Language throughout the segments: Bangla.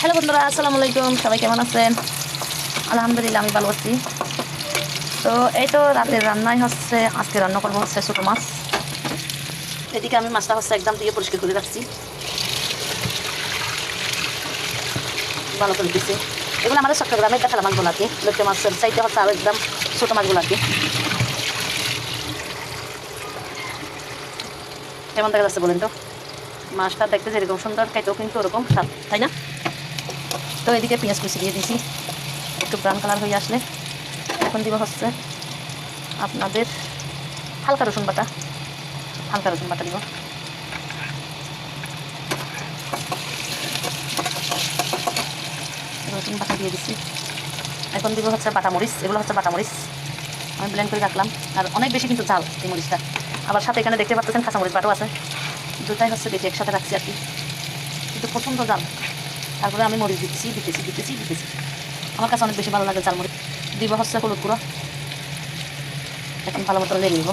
হ্যালো বন্ধুরা, আসসালামু আলাইকুম। সবাই কেমন আছেন? আলহামদুলিল্লাহ, আমি ভালো আছি। তো এই তো রাতের রান্নাই হচ্ছে, আজকে রান্না করব হচ্ছে ছোটো মাছ। এদিকে আমি মাছটা হচ্ছে একদম দিয়ে পরিষ্কার করে রাখছি। ভালো করে দিচ্ছি এগুলো আমাদের চট্টগ্রামের দেখালাম মাছগুলো আর লোকটা মাছের চাইতে হচ্ছে আরও একদম ছোটো মাছগুলো আর কেমন দেখা যাচ্ছে বলেন তো? মাছটা দেখতে যেরকম সুন্দর, খাইতেও কিন্তু ওরকম তাই না? তো এদিকে পেঁয়াজ কুচি দিয়ে দিয়েছি। একটু ব্রাউন কালার হয়ে আসলে এখন দিব হচ্ছে আপনাদের হালকা রসুন বাটা। হালকা রসুন বাটা দিব। রসুন বাটা দিয়ে দিচ্ছি এখন দিব হচ্ছে বাটা মরিচ। এগুলো হচ্ছে বাটা মরিচ। আমি ব্লেন্ড করে রাখলাম। আর অনেক বেশি কিন্তু ঝাল এই মরিচটা। আবার সাথে এখানে দেখতে পাচ্ছেন কাঁচা মরিচ বাটাও আছে। দুটাই হচ্ছে বেশি একসাথে রাখছি আর কি। কিন্তু প্রচণ্ড জাল তারপরে আমি মরিচ দিতেছি দিতেছি দিতেছি দিতেছি। আমার কাছে অনেক বেশি ভালো লাগে জাল মরিচ দিব হচ্ছে হলুদ গুঁড়ো। এখন ভালো মতো লেগে নিব।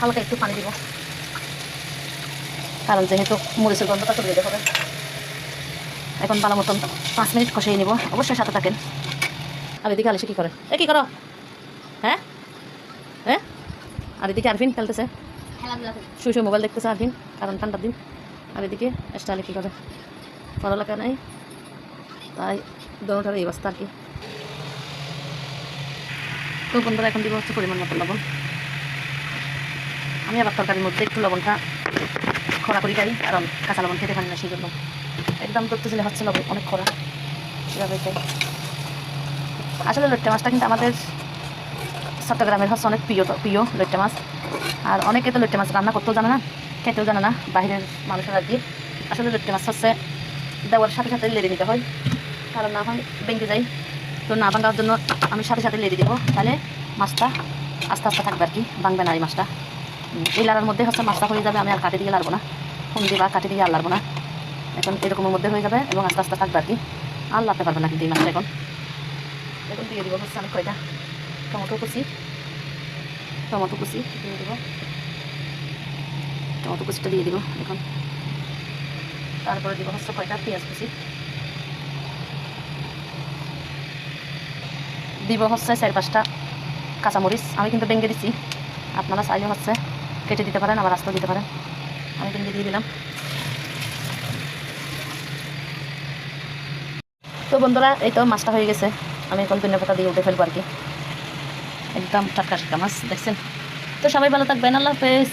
হালকা একটু পানি দিব। কারণ যেহেতু মরিচের গন্ধটা চলে যেতে হবে। এখন ভালো মতন পাঁচ মিনিট কষিয়ে নিব। অবশ্যই সাথে থাকেন। আর এদিকে আলিশে কী করে? এ কী করো? হ্যাঁ? হ্যাঁ আর এদিকে আরফিন খেলতেছে। শুয়ে শুয়ে মোবাইল দেখতেছে আরফিন কারণ ঠান্ডার দিন। আর এদিকে স্টাইলে কী করে পড়ালেখা নেই, তাই দোনোটার এই অবস্থা আর কি। তো বন্ধুরা, এখন দিব হচ্ছে পরিমাণ মতো লবণ। আমি আবার তরকারির মধ্যে একটু লবণটা খরা করি খাই, কারণ কাঁচা লবণ খেতে পারি না সেই জন্য। একদম করতে ছিল হচ্ছে লবণ, অনেক খরা সেভাবে খাই। আসলে লট্টে মাছটা কিন্তু আমাদের চট্টগ্রামের হচ্ছে অনেক প্রিয় প্রিয় লট্টে মাছ। আর অনেকে তো লট্টে মাছ রান্না করতেও জানে না, খেতেও জানে না, বাইরের মানুষের আর কি আসলে লট্টে মাছ হচ্ছে দেওয়ার সাথে সাথে লেড়ে নিতে হয়। কারণ না হয় ভেঙে যায়। তো না ভাঙার জন্য আমি সাথে সাথে লেড়ে দেবো। তাহলে মাছটা আস্তে আস্তে থাকবে আর কি, ভাঙবে না এই মাছটা। এই লাড়ার মধ্যে হচ্ছে মাছটা হয়ে যাবে, আমি আর কাটে দিয়ে লাড়বো না। ফোন দিয়ে বা কাটে দিয়ে আর লাড়বো না। এখন এরকমের মধ্যে হয়ে যাবে এবং আস্তে আস্তে থাকবে আর কি। আর লাড়তে পারবে না কিন্তু এই মাছটা এখন। এখন দিয়ে দিব হচ্ছে আমি কয়টা? টমেটো কুচি। টমেটো কুচি দিয়ে দিব টমেটো কুচিটা দিয়ে দিব এখন তারপরে দিব হচ্ছে কয়টা পেঁয়াজ কুচি দিব হচ্ছে চার পাঁচটা কাঁচামরিচ আমি কিন্তু বেঙ্গে দিচ্ছি আপনারা চাইলে হচ্ছে কেটে দিতে পারেন আবার রাস্তা দিতে পারেন আমি বেঙ্গে দিয়ে দিলাম তো বন্ধুরা, এই তো মাছটা হয়ে গেছে। আমি এখন ধনিয়া পাতা দিয়ে উঠে ফেলব আর কি। একদম টাটকা টাটকা মাছ দেখছেন? তো সবাই ভালো থাকবেন আল্লাহ হাফেজ।